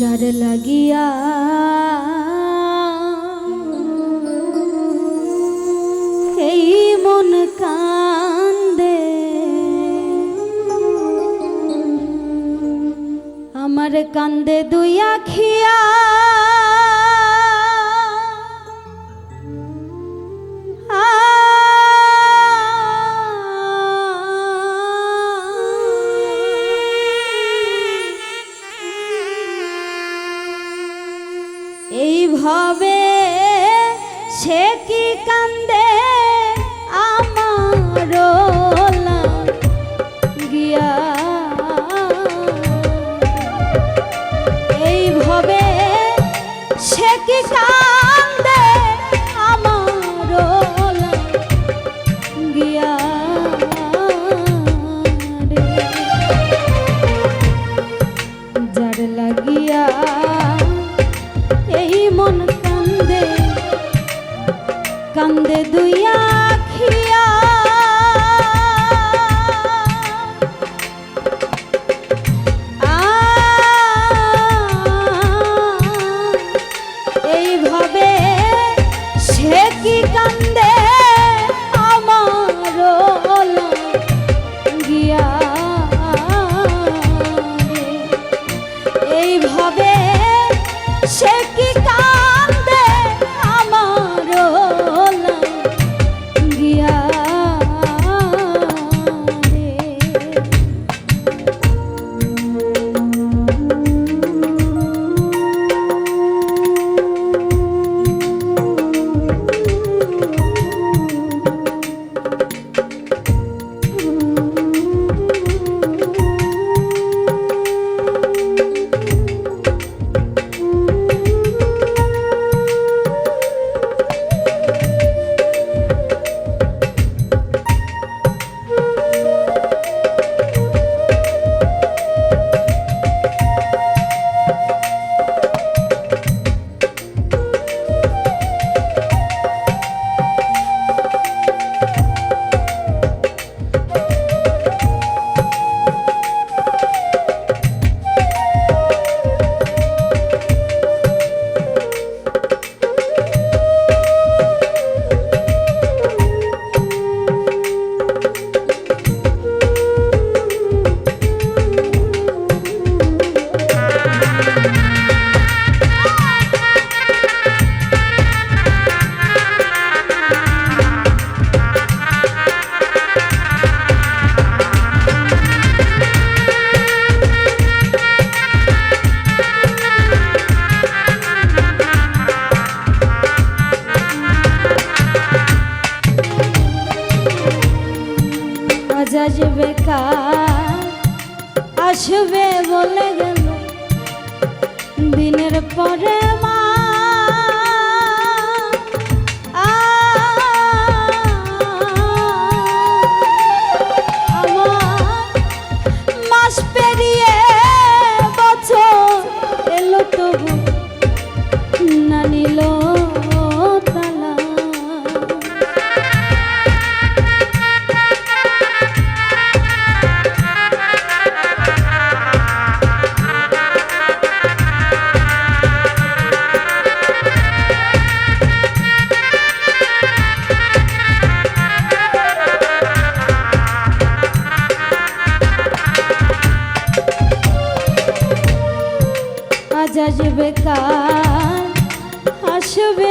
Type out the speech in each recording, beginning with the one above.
যার লাগিয়া। এই মন কান্দে। আমার কান্দে দুই আখিয়া। কান্দে আসবে কাল আসবে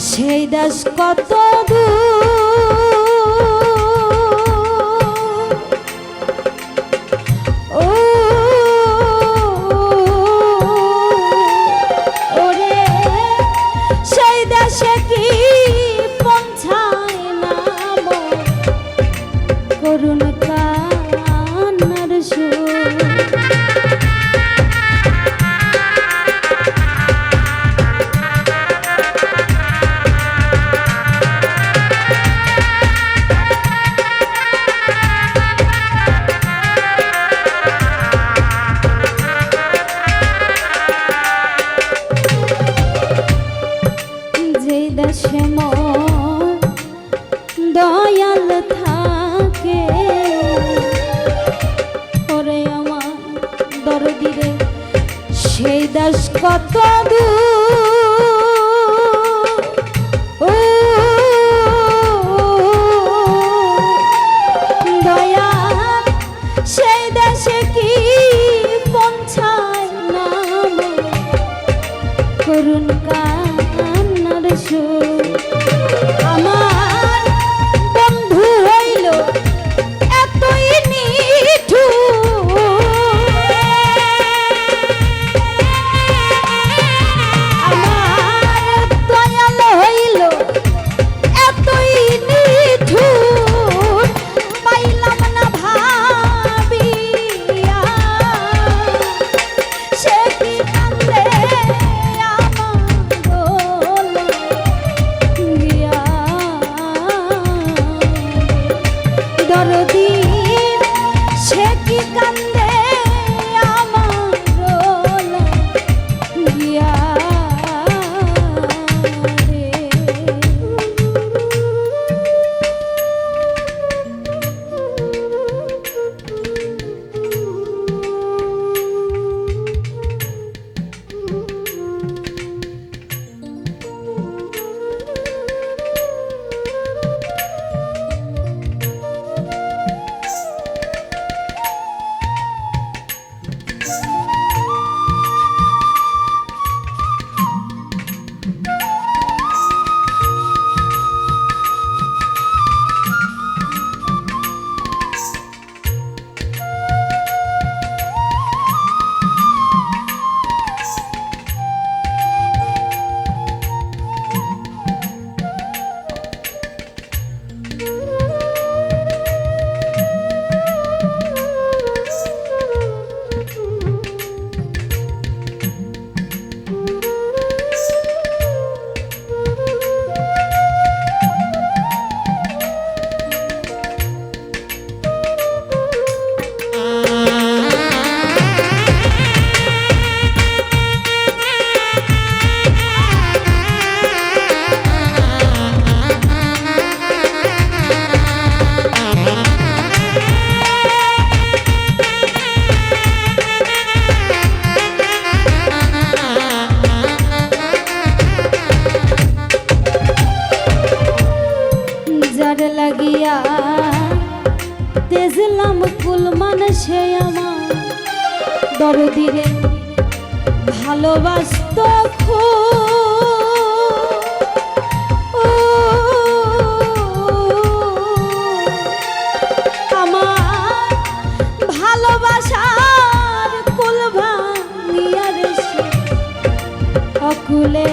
সেই দেশ কত দূর? কত দূর আছে আমার। দরদিরে ভালোবাসত আমার ভালোবাসার কুল অকুলে